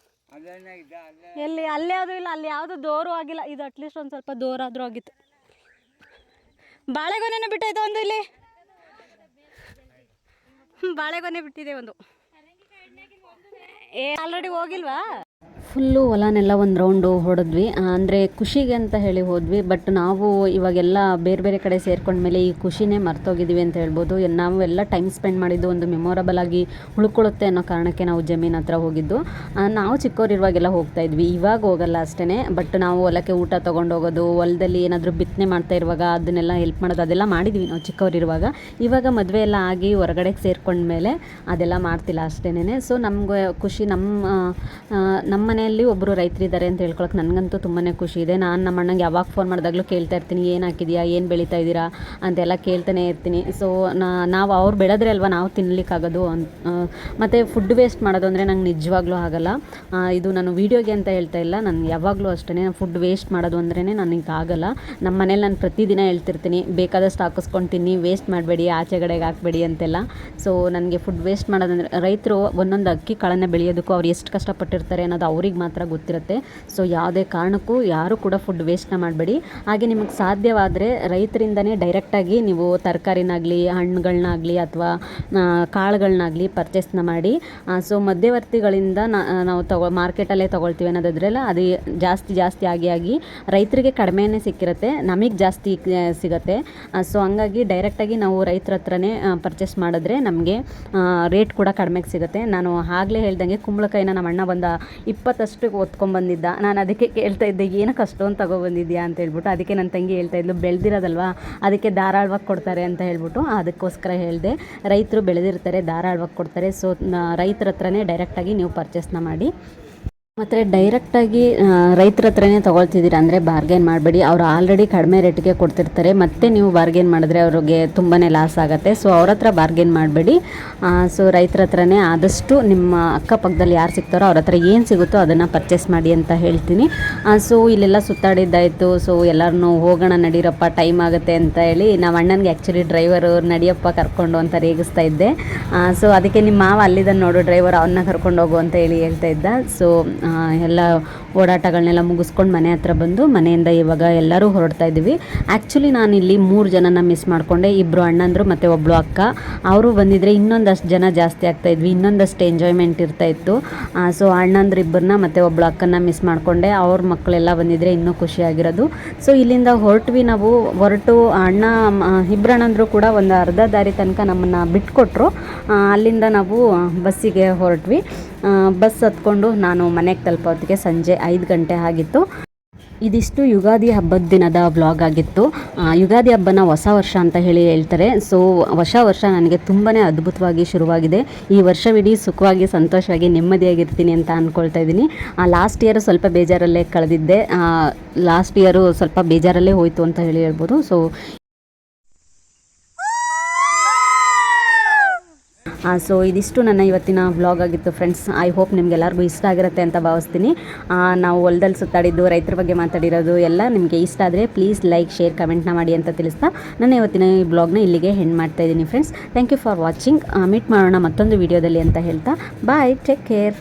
ಎಲ್ಲಿ, ಅಲ್ಲೇ ಅದು ಇಲ್ಲ, ಅಲ್ಲಿ ಯಾವುದು ದೋರು ಆಗಿಲ್ಲ. ಇದು ಅಟ್ಲೀಸ್ಟ್ ಒಂದು ಸ್ವಲ್ಪ ದೂರ ಆದರೂ ಆಗಿತ್ತು. ಬಾಳೆಗೊನೆ ಬಿಟ್ಟೈತೆ ಒಂದು ಇಲ್ಲಿ? ಬಾಳೆಗೊನೆ ಬಿಟ್ಟಿದೆ ಒಂದು. ಏ ಆಲ್ರೆಡಿ ಹೋಗಿಲ್ವಾ? ಫುಲ್ಲು ಹೊಲನೆಲ್ಲ ಒಂದು ರೌಂಡು ಹೊಡೆದ್ವಿ. ಅಂದರೆ ಖುಷಿಗೆ ಅಂತ ಹೇಳಿ ಹೋದ್ವಿ. ಬಟ್ ನಾವು ಇವಾಗೆಲ್ಲ ಬೇರೆ ಬೇರೆ ಕಡೆ ಸೇರ್ಕೊಂಡ್ಮೇಲೆ ಈ ಖುಷಿನೇ ಮರ್ತೋಗಿದ್ದೀವಿ ಅಂತ ಹೇಳ್ಬೋದು. ನಾವು ಎಲ್ಲ ಟೈಮ್ ಸ್ಪೆಂಡ್ ಮಾಡಿದ್ದು ಒಂದು ಮೆಮೊರಬಲ್ ಆಗಿ ಉಳ್ಕೊಳ್ಳುತ್ತೆ ಅನ್ನೋ ಕಾರಣಕ್ಕೆ ನಾವು ಜಮೀನ್ ಹತ್ರ ಹೋಗಿದ್ದು. ನಾವು ಚಿಕ್ಕವರಿರುವಾಗೆಲ್ಲ ಹೋಗ್ತಾ ಇದ್ವಿ. ಇವಾಗ ಹೋಗಲ್ಲ ಅಷ್ಟೇ ಬಟ್ ನಾವು ಹೊಲಕ್ಕೆ ಊಟ ತೊಗೊಂಡು ಹೋಗೋದು, ಹೊಲದಲ್ಲಿ ಏನಾದರೂ ಬಿತ್ತನೆ ಮಾಡ್ತಾ ಇರುವಾಗ ಅದನ್ನೆಲ್ಲ ಹೆಲ್ಪ್ ಮಾಡೋದು, ಅದೆಲ್ಲ ಮಾಡಿದ್ವಿ ನಾವು ಚಿಕ್ಕವರಿರುವಾಗ ಇವಾಗ ಮದುವೆ ಎಲ್ಲ ಆಗಿ ಹೊರಗಡೆಗೆ ಸೇರ್ಕೊಂಡ್ಮೇಲೆ ಅದೆಲ್ಲ ಮಾಡ್ತಿಲ್ಲ ಅಷ್ಟೇನೆ ಸೊ ನಮಗೆ ಖುಷಿ, ನಮ್ಮ ನಮ್ಮ ಮನೆಯಲ್ಲಿ ಒಬ್ಬರು ರೈತರಿದ್ದಾರೆ ಅಂತ ಹೇಳ್ಕೊಳಕ್ಕೆ ನನಗಂತೂ ತುಂಬಾ ಖುಷಿ ಇದೆ. ನಾನು ನಮ್ಮ ಅಣ್ಣಂಗೆ ಯಾವಾಗ ಫೋನ್ ಮಾಡಿದಾಗಲೂ ಕೇಳ್ತಾ ಇರ್ತೀನಿ, ಏನು ಹಾಕಿದ್ಯಾ? ಏನು ಬೆಳೀತಾ ಇದ್ದೀರಾ? ಅಂತೆಲ್ಲ ಕೇಳ್ತಾನೆ ಇರ್ತೀನಿ. ಸೊ ನಾವು ಅವ್ರು ಬೆಳೆದ್ರೆ ಅಲ್ವಾ ನಾವು ತಿನ್ನಲಿಕ್ಕಾಗೋದು ಅಂತ ಮತ್ತು ಫುಡ್ ವೇಸ್ಟ್ ಮಾಡೋದು ಅಂದರೆ ನಂಗೆ ನಿಜವಾಗ್ಲೂ ಆಗಲ್ಲ. ಇದು ನಾನು ವೀಡಿಯೋಗೆ ಅಂತ ಹೇಳ್ತಾ ಇಲ್ಲ. ನಾನು ಯಾವಾಗಲೂ ಅಷ್ಟೇ ಫುಡ್ ವೇಸ್ಟ್ ಮಾಡೋದು ಅಂದ್ರೇ ನನಗೆ ಆಗಲ್ಲ. ನಮ್ಮ ಮನೇಲಿ ನಾನು ಪ್ರತಿದಿನ ಹೇಳ್ತಿರ್ತೀನಿ, ಬೇಕಾದಷ್ಟು ಹಾಕಿಸ್ಕೊಂಡು ತಿನ್ನಿ ವೇಸ್ಟ್ ಮಾಡಬೇಡಿ, ಆಚೆ ಕಡೆಗೆ ಹಾಕ್ಬೇಡಿ ಅಂತೆಲ್ಲ. ಸೊ ನನಗೆ ಫುಡ್ ವೇಸ್ಟ್ ಮಾಡೋದಂದ್ರೆ ರೈತರು ಒಂದೊಂದು ಅಕ್ಕಿ ಕಾಳನ್ನು ಬೆಳೆಯೋದಕ್ಕೂ ಅವ್ರು ಎಷ್ಟು ಕಷ್ಟಪಟ್ಟಿರ್ತಾರೆ ಅನ್ನೋದು ಅವ್ರಿಗೆ ಮಾತ್ರ ಗೊತ್ತಿರುತ್ತೆ. ಸೊ ಯಾವುದೇ ಕಾರಣಕ್ಕೂ ಯಾರು ಕೂಡ ಫುಡ್ ವೇಸ್ಟ್ನ ಮಾಡಬೇಡಿ. ಹಾಗೆ ನಿಮಗೆ ಸಾಧ್ಯವಾದರೆ ರೈತರಿಂದನೇ ಡೈರೆಕ್ಟಾಗಿ ನೀವು ತರಕಾರಿನಾಗಲಿ ಹಣ್ಣುಗಳನ್ನಾಗಲಿ ಅಥವಾ ಕಾಳುಗಳನ್ನಾಗಲಿ ಪರ್ಚೇಸ್ನ ಮಾಡಿ. ಸೊ ಮಧ್ಯವರ್ತಿಗಳಿಂದ ನಾವು ತಗೋ ಮಾರ್ಕೆಟಲ್ಲೇ ತೊಗೊಳ್ತೀವಿ ಅನ್ನೋದ್ರಲ್ಲ ಅದು ಜಾಸ್ತಿ ಜಾಸ್ತಿ ಆಗಿ ಆಗಿ ರೈತರಿಗೆ ಕಡಿಮೆನೇ ಸಿಕ್ಕಿರುತ್ತೆ. ನಮಗೆ ಜಾಸ್ತಿ ಸಿಗುತ್ತೆ. ಸೊ ಹಂಗಾಗಿ ಡೈರೆಕ್ಟಾಗಿ ನಾವು ರೈತರ ಹತ್ರನೇ ಪರ್ಚೇಸ್ ಮಾಡಿದ್ರೆ ನಮಗೆ ರೇಟ್ ಕೂಡ ಕಡಿಮೆಗೆ ಸಿಗುತ್ತೆ. ನಾನು ಆಗಲೇ ಹೇಳ್ದಂಗೆ ಕುಂಬಳಕಾಯಿನ ನಮ್ಮ ಅಣ್ಣ ಬಂದ ಇಪ್ಪತ್ತಷ್ಟು ಒತ್ಕೊಂಡ್ಬಂದಿದ್ದ ನಾನು ಅದಕ್ಕೆ ಕೇಳ್ತಾ ಇದ್ದೆ ಏನಕ್ಕೆ ಅಷ್ಟೊಂದು ತಗೊಬಂದಿದ್ಯಾ? ಅಂತ ಹೇಳ್ಬಿಟ್ಟು. ಅದಕ್ಕೆ ನನ್ನ ತಂಗಿ ಹೇಳ್ತಾ ಇದ್ಲು, ಬೆಳೆದಿರೋದಲ್ವಾ? ಅದಕ್ಕೆ ಧಾರಾಳವಾಗಿ ಕೊಡ್ತಾರೆ ಅಂತ ಹೇಳ್ಬಿಟ್ಟು ಅದಕ್ಕೋಸ್ಕರ ಹೇಳಿದೆ. ರೈತರು ಬೆಳೆದಿರ್ತಾರೆ, ಧಾರಾಳವಾಗಿ ಕೊಡ್ತಾರೆ. ಸೊ ರೈತರ ಹತ್ರನೇ ಡೈರೆಕ್ಟಾಗಿ ನೀವು ಪರ್ಚೇಸ್ನ ಮಾಡಿ. ಮತ್ತು ಡೈರೆಕ್ಟಾಗಿ ರೈತರ ಹತ್ರನೇ ತೊಗೊಳ್ತಿದ್ದೀರಾ? ಅಂದರೆ ಬಾರ್ಗೇನ್ ಮಾಡಬೇಡಿ. ಅವರು ಆಲ್ರೆಡಿ ಕಡಿಮೆ ರೇಟ್ಗೆ ಕೊಡ್ತಿರ್ತಾರೆ. ಮತ್ತೆ ನೀವು ಬಾರ್ಗೇನ್ ಮಾಡಿದ್ರೆ ಅವ್ರಿಗೆ ತುಂಬಾ ಲಾಸ್ ಆಗುತ್ತೆ. ಸೊ ಅವ್ರ ಹತ್ರ ಬಾರ್ಗೇನ್ ಮಾಡಬೇಡಿ. ಸೊ ರೈತರ ಹತ್ರನೇ ಆದಷ್ಟು ನಿಮ್ಮ ಅಕ್ಕಪಕ್ಕದಲ್ಲಿ ಯಾರು ಸಿಗ್ತಾರೋ ಅವ್ರ ಹತ್ರ ಏನು ಸಿಗುತ್ತೋ ಅದನ್ನು ಪರ್ಚೇಸ್ ಮಾಡಿ ಅಂತ ಹೇಳ್ತೀನಿ. ಸೊ ಇಲ್ಲೆಲ್ಲ ಸುತ್ತಾಡಿದ್ದಾಯಿತು. ಸೊ ಎಲ್ಲರನ್ನೂ ಹೋಗೋಣ ನಡೀರಪ್ಪ ಟೈಮ್ ಆಗುತ್ತೆ ಅಂತ ಹೇಳಿ ನಾವು ಅಣ್ಣನಿಗೆ ಆ್ಯಕ್ಚುಲಿ ಡ್ರೈವರು ನಡಿಯಪ್ಪ ಕರ್ಕೊಂಡು ಅಂತ ರೇಗಿಸ್ತಾ ಇದ್ದೆ. ಸೊ ಅದಕ್ಕೆ ನಿಮ್ಮ ಮಾವ ಅಲ್ಲಿದ್ದಾನೆ ನೋಡು ಡ್ರೈವರ್ ಅವನ್ನ ಕರ್ಕೊಂಡು ಹೋಗು ಅಂತ ಹೇಳಿ ಹೇಳ್ತಾ ಇದ್ದ. ಸೊ ಎಲ್ಲ ಓಡಾಟಗಳನ್ನೆಲ್ಲ ಮುಗಿಸ್ಕೊಂಡು ಮನೆ ಹತ್ರ ಬಂದು ಮನೆಯಿಂದ ಇವಾಗ ಎಲ್ಲರೂ ಹೊರಡ್ತಾ ಇದ್ದೀವಿ. ಆ್ಯಕ್ಚುಲಿ ನಾನು ಇಲ್ಲಿ ಮೂರು ಜನನ ಮಿಸ್ ಮಾಡಿಕೊಂಡೆ. ಇಬ್ಬರು ಅಣ್ಣಂದರು ಮತ್ತು ಒಬ್ಬಳು ಅಕ್ಕ. ಅವರು ಬಂದಿದ್ದರೆ ಇನ್ನೊಂದಷ್ಟು ಜನ ಜಾಸ್ತಿ ಆಗ್ತಾ ಇದ್ವಿ. ಇನ್ನೊಂದಷ್ಟು ಎಂಜಾಯ್ಮೆಂಟ್ ಇರ್ತಾ ಇತ್ತು. ಸೊ ಅಣ್ಣಂದ್ರು ಇಬ್ಬರನ್ನ ಮತ್ತು ಒಬ್ಬಳು ಅಕ್ಕನ ಮಿಸ್ ಮಾಡಿಕೊಂಡೆ. ಅವ್ರ ಮಕ್ಕಳೆಲ್ಲ ಬಂದಿದ್ದರೆ ಇನ್ನೂ ಖುಷಿಯಾಗಿರೋದು ಸೊ ಇಲ್ಲಿಂದ ಹೊರಟ್ವಿ ನಾವು. ಹೊರಟು ಅಣ್ಣ ಅಣ್ಣಂದ್ರು ಕೂಡ ಒಂದು ಅರ್ಧ ದಾರಿ ತನಕ ನಮ್ಮನ್ನು ಬಿಟ್ಕೊಟ್ರು. ಅಲ್ಲಿಂದ ನಾವು ಬಸ್ಸಿಗೆ ಹೊರಟ್ವಿ. ಬಸ್ ಹತ್ಕೊಂಡು ನಾನು ಮನೆಗೆ ತಲುಪೋದಕ್ಕೆ ಸಂಜೆ ಐದು ಗಂಟೆ ಆಗಿತ್ತು. ಇದಿಷ್ಟು ಯುಗಾದಿ ಹಬ್ಬದ ದಿನದ ವ್ಲಾಗ್ ಆಗಿತ್ತು. ಯುಗಾದಿ ಹಬ್ಬನ ಹೊಸ ವರ್ಷ ಅಂತ ಹೇಳಿ ಹೇಳ್ತಾರೆ. ಸೊ, ಹೊಸ ವರ್ಷ ನನಗೆ ತುಂಬಾ ಅದ್ಭುತವಾಗಿ ಶುರುವಾಗಿದೆ. ಈ ವರ್ಷವಿಡೀ ಸುಖವಾಗಿ, ಸಂತೋಷವಾಗಿ, ನೆಮ್ಮದಿಯಾಗಿರ್ತೀನಿ ಅಂತ ಅಂದ್ಕೊಳ್ತಾ ಇದ್ದೀನಿ. ಲಾಸ್ಟ್ ಇಯರ್ ಸ್ವಲ್ಪ ಬೇಜಾರಲ್ಲೇ ಕಳೆದಿದ್ದೆ. ಲಾಸ್ಟ್ ಇಯರು ಸ್ವಲ್ಪ ಬೇಜಾರಲ್ಲೇ ಹೋಯಿತು ಅಂತ ಹೇಳಿ ಹೇಳ್ಬೋದು. ಸೊ ಸೊ ಇದಿಷ್ಟು ನನ್ನ ಇವತ್ತಿನ ವ್ಲಾಗ್ ಆಗಿತ್ತು ಫ್ರೆಂಡ್ಸ್ ಐ ಹೋಪ್ ನಿಮ್ಗೆಲ್ಲರಿಗೂ ಇಷ್ಟ ಆಗಿರುತ್ತೆ ಅಂತ ಭಾವಿಸ್ತೀನಿ. ನಾವು ಹೊಲದಲ್ಲಿ ಸುತ್ತಾಡಿದ್ದು, ರೈತರ ಬಗ್ಗೆ ಮಾತಾಡಿರೋದು ಎಲ್ಲ ನಿಮಗೆ ಇಷ್ಟ ಆದರೆ ಪ್ಲೀಸ್ ಲೈಕ್ ಶೇರ್ ಕಮೆಂಟ್ನ ಮಾಡಿ ಅಂತ ತಿಳಿಸ್ತಾ ನನ್ನ ಇವತ್ತಿನ ಈ ಬ್ಲಾಗ್ನ ಇಲ್ಲಿಗೆ ಹೆಂಡ್ ಮಾಡ್ತಾ ಇದ್ದೀನಿ friends thank you for watching meet ಮಾಡೋಣ ಮತ್ತೊಂದು ವಿಡಿಯೋದಲ್ಲಿ ಅಂತ ಹೇಳ್ತಾ. Bye take care